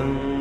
أن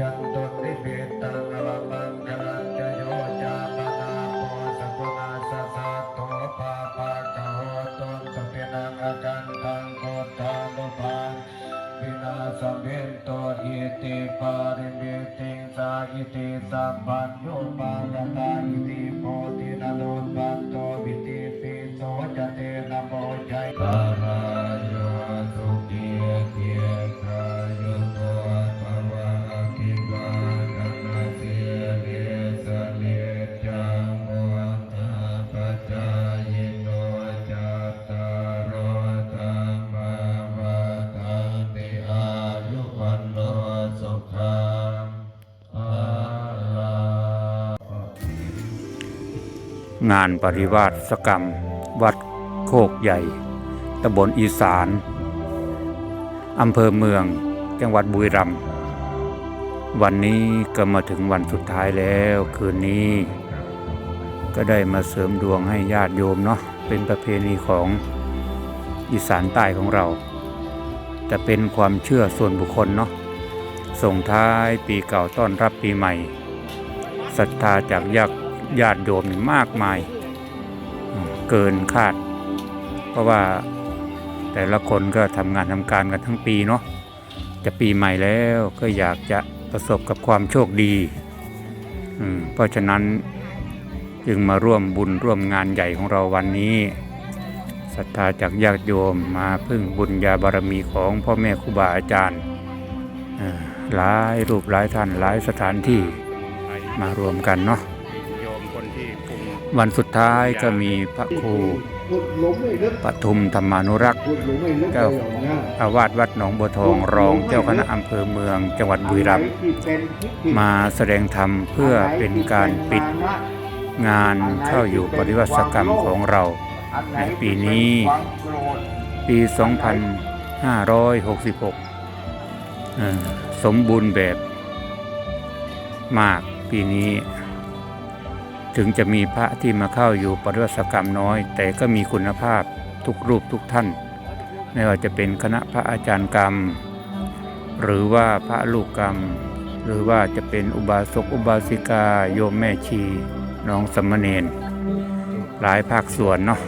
ยังตนนิเบตังอวมังคลังจะโยจาปนาโพสัพนาสสะโตปาปะกะโหตนสเปนังอกันตังโกตานุปันวินาสเมนโตอิติปาริเมติงสาอิติสัมปันโยปาลตาอิติโพธินาโนปันโตวิติปิโสจเตนะโมชัยปาราโย งานปริวาสกรรม วัดโคกใหญ่ตำบลอีสานอำเภอเมืองจังหวัดบุรีรัมย์วันนี้ก็มาถึงวันสุดท้ายแล้วคืนนี้ ก็ได้มาเสริมดวงให้ญาติโยมเนาะเป็นประเพณีของอีสานใต้ของเรา แต่เป็นความเชื่อส่วนบุคคลเนาะส่งท้ายปีเก่าต้อนรับปีใหม่ศรัทธาจากญาติ ญาติโยมนี่มากมาย เกินคาด เพราะว่าแต่ละคนก็ทำงานทำการกันทั้งปีเนาะจะปีใหม่แล้วก็อยากจะประสบกับความโชคดี เพราะฉะนั้นจึงมาร่วมบุญร่วมงานใหญ่ของเราวันนี้ศรัทธาจากญาติโยมมาพึ่งบุญญาบารมีของพ่อแม่ครูบาอาจารย์หลายรูปหลายท่านหลายสถานที่มารวมกันเนาะ วันสุดท้ายก็มีพระครูปทุมธรรมานุรักษ์เจ้าอาวาสวัดหนองบัวทองรองเจ้าคณะอำเภอเมือง จังหวัดบุรีรัมย์มาแสดงธรรมเพื่อเป็นการปิดงานเข้าอยู่ปฏิวัติกรรมของเรา ในปีนี้ ปี 2566 สมบูรณ์แบบมากปีนี้ ถึงจะมีพระที่มาเข้าอยู่ปฏิวัติกรรมน้อย แต่ก็มีคุณภาพทุกรูปทุกท่าน ไม่ว่าจะเป็นคณะพระอาจารย์กรรม หรือว่าพระลูกกรรม หรือว่าจะเป็นอุบาสกอุบาสิกา โยมแม่ชีน้องสมณเณรหลายภาคส่วนเนาะ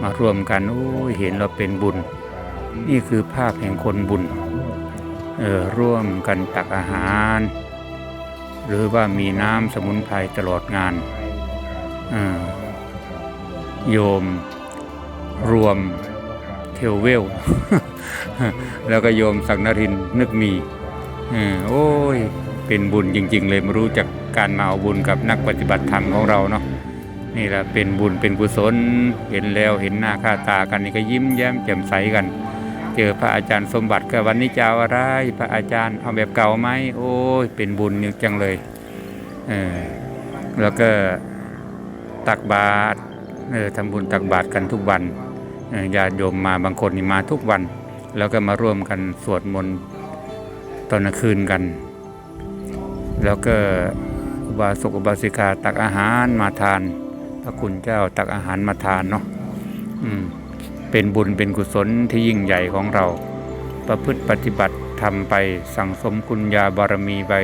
มารวมกันโอ้เห็นเราเป็นบุญ นี่คือภาพแห่งคนบุญเออร่วมกันตักอาหาร หรือว่ามีน้ำสมุนไพรตลอดงานโยมรวมเทวเวล แล้วก็โยมสักนรินนึกมีอโอ้ย เป็นบุญจริง ๆ เลยมารู้จากการมาเอาบุญกับนักปฏิบัติธรรมของเราเนาะนี่แหละเป็นบุญเป็นกุศล เห็นแล้วเห็นหน้าค่าตากันนี่ก็ยิ้มแย้มแจ่มใสกัน เจอพระอาจารย์สมบัติก็วันนี้จะเอาอะไรพระอาจารย์เอาแบบเก่าไหมโอ้ยเป็นบุญนี่จังเลยเออแล้วก็ตักบาตรเออทำบุญตักบาตรกันทุกวันญาติโยมมาบางคนนี่มาทุกวัน แล้วก็มาร่วมกันสวดมนต์ตอนกลางคืนกัน แล้วก็อุบาสกอุบาสิกาตักอาหารมาทาน พระคุณเจ้าตักอาหารมาทานเนาะอืม เป็นบุญเป็นกุศลที่ยิ่งใหญ่ของเรา ประพฤติปฏิบัติทำไปสั่งสมคุณญาบารมีไป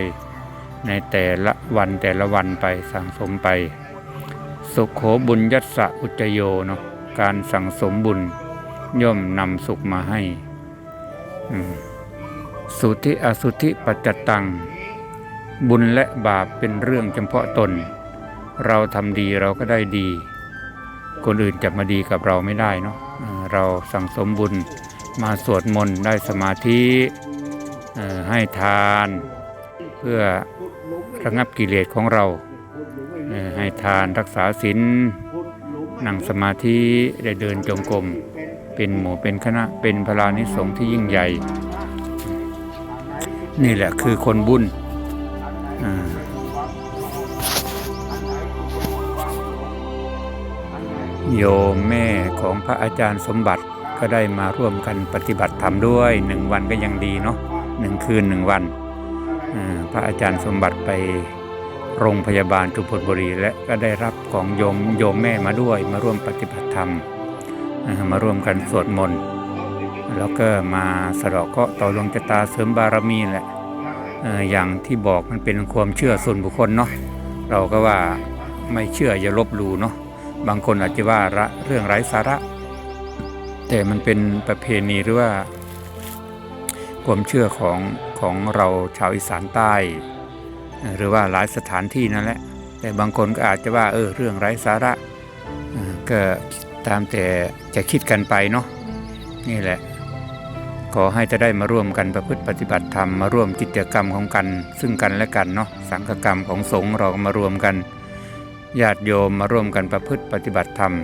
ในแต่ละวันแต่ละวันไปสั่งสมไป สุขโขบุญยัสสะอุจโยเนาะการสั่งสมบุญย่อมนำสุขมาให้สุธิอสุธิปัจจตัง บุญและบาปเป็นเรื่องเฉพาะตน เราทำดีเราก็ได้ดี คนอื่นจะมาดีกับเราไม่ได้เนาะ เราสั่งสมบุญมาสวดมนต์ได้สมาธิให้ทาน เพื่อระงับกิเลสของเราให้ทานรักษาศีลนั่งสมาธิได้เดินจงกรมเป็นหมู่เป็นคณะเป็นพลานิสงส์ที่ยิ่งใหญ่ นี่แหละคือคนบุญอ่า โยมแม่ของพระอาจารย์สมบัติก็ได้มาร่วมกันปฏิบัติธรรมด้วยหนึ่งวันก็ยังดีเนาะหนึ่งคืนหนึ่งวัน พระอาจารย์สมบัติไปโรงพยาบาลจุพลบุรี และก็ได้รับของโยมโยมแม่มาด้วยมาร่วมปฏิบัติธรรมมาร่วมกันสวดมนต์แล้วก็มาสะเดาะเคราะต่อดวงชะตาเสริมบารมีแหละอย่างที่บอกมันเป็นความเชื่อส่วนบุคคลเนาะเราก็ว่าไม่เชื่ออย่าลบหลู่เนาะ บางคนอาจจะว่าระเรื่องไร้สาระ แต่มันเป็นประเพณีหรือว่า ความเชื่อของของเราชาวอีสานใต้ หรือว่าหลายสถานที่นั่นแหละ แต่บางคนก็อาจจะว่าเออเรื่องไร้สาระก็ตามแต่จะคิดกันไปเนาะนี่แหละ ขอให้จะได้มาร่วมกันประพฤติปฏิบัติธรรมมาร่วมกิจกรรมของกัน ซึ่งกันและกันเนาะสังฆกรรมของสงฆ์เรามารวมกัน ญาติโยมมาร่วมกันประพฤติปฏิบัติธรรม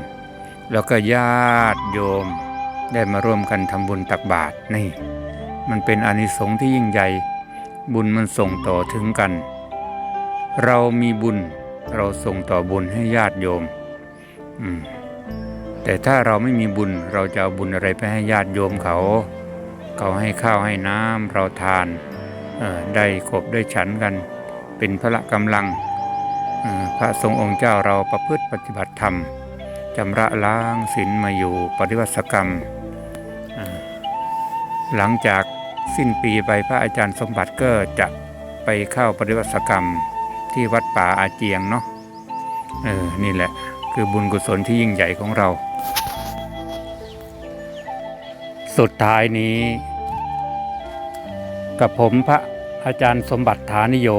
แล้วก็ญาติโยมได้มาร่วมกันทำบุญตักบาตรนี่ มันเป็นอนิสงส์ที่ยิ่งใหญ่บุญมันส่งต่อถึงกัน เรามีบุญเราส่งต่อบุญให้ญาติโยม อืมแต่ถ้าเราไม่มีบุญเราจะเอาบุญอะไรไปให้ญาติโยมเขา เขาให้ข้าวให้น้ำเราทานเออได้ขบได้ฉันกัน เป็นพละกำลัง พระทรงองค์เจ้าเราประพฤติปฏิบัติธรรมจำระล้างศีลมาอยู่ปฏิวัติกรรม หลังจากสิ้นปีไปพระอาจารย์สมบัติก็จะไปเข้าปฏิวัติกรรมที่วัดป่าอาเจียงเนาะเออนี่แหละคือบุญกุศลที่ยิ่งใหญ่ของเรา สุดท้ายนี้ กับผมพระอาจารย์สมบัติฐานิโย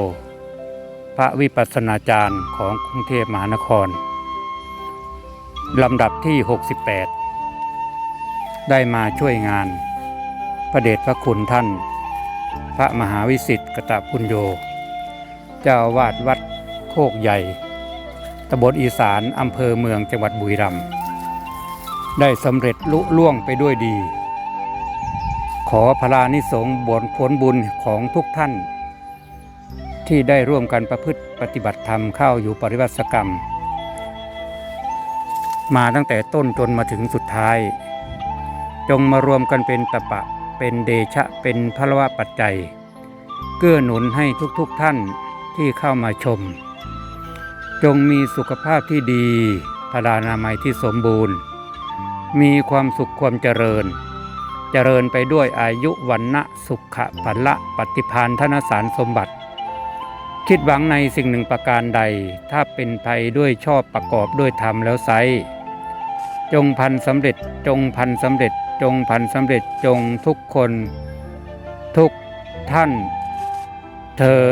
พระวิปัสสนาจารย์ของกรุงเทพมหานคร ลำดับที่ 68 ได้มาช่วยงาน พระเดชพระคุณท่าน พระมหาวิสิทธิ์กตปุญโย เจ้าวาดวัดโคกใหญ่ตำบลอีสานอำเภอเมืองจังหวัดบุรีรัมย์ได้สำเร็จลุล่วงไปด้วยดี ขอพลานิสงส์บนผลบุญของทุกท่าน ที่ได้ร่วมกันประพฤติปฏิบัติธรรมเข้าอยู่ปริวัติกรรม มาตั้งแต่ต้นจนมาถึงสุดท้าย จงมารวมกันเป็นตะปะเป็นเดชะเป็นพลวะปัจจัย เกื้อหนุนให้ทุกๆทท่านที่เข้ามาชม จงมีสุขภาพที่ดีพลานามัยที่สมบูรณ์ มีความสุขความเจริญ เจริญไปด้วยอายุวันนะสุขะพัละปฏิพานธนสารสมบัติ คิดหวังในสิ่งหนึ่งประการใด ถ้าเป็นไปด้วยชอบประกอบด้วยธรรมแล้วไซจงพันสำเร็จจงพันสำเร็จจงพันสำเร็จจงทุกคน ทุกท่านเธอ